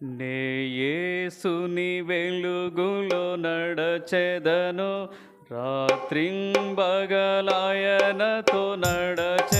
నేయేసుని వెలుగులో నడచెదను రాత్రింబగలాయనతో నడచె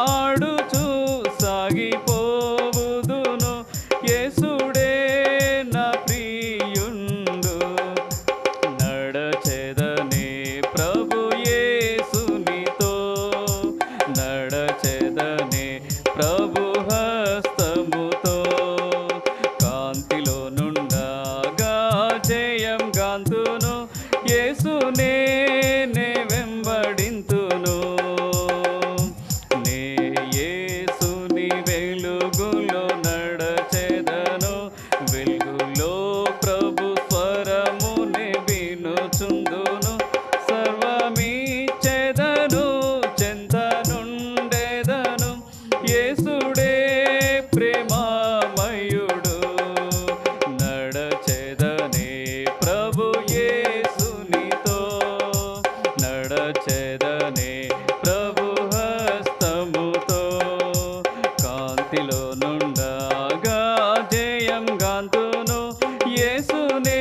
వర్ధిల్లుచుందును సర్వమీ చెదను చెంతనుండేదను. యేసుడే ప్రేమమయుడు నడచేదనే ప్రభు యేసునితో. నడచేదనే ప్రభు హస్తముతో. కాంతిలో నుండగా జయం గాంతును యేసునే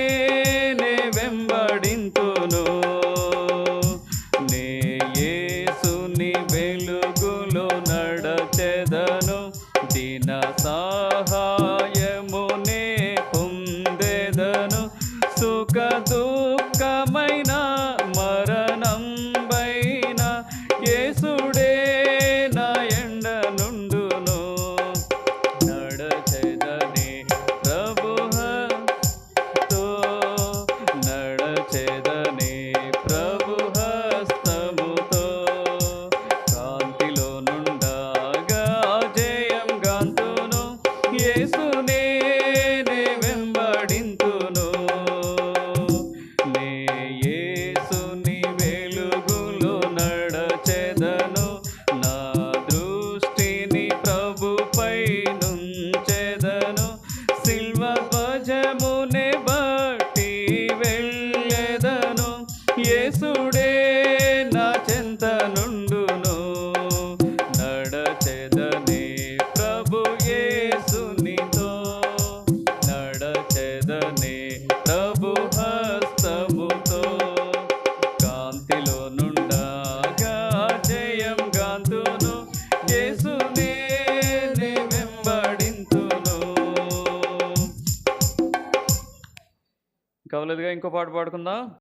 కావలేదుగా ఇంకో పాట పాడుకుందాం.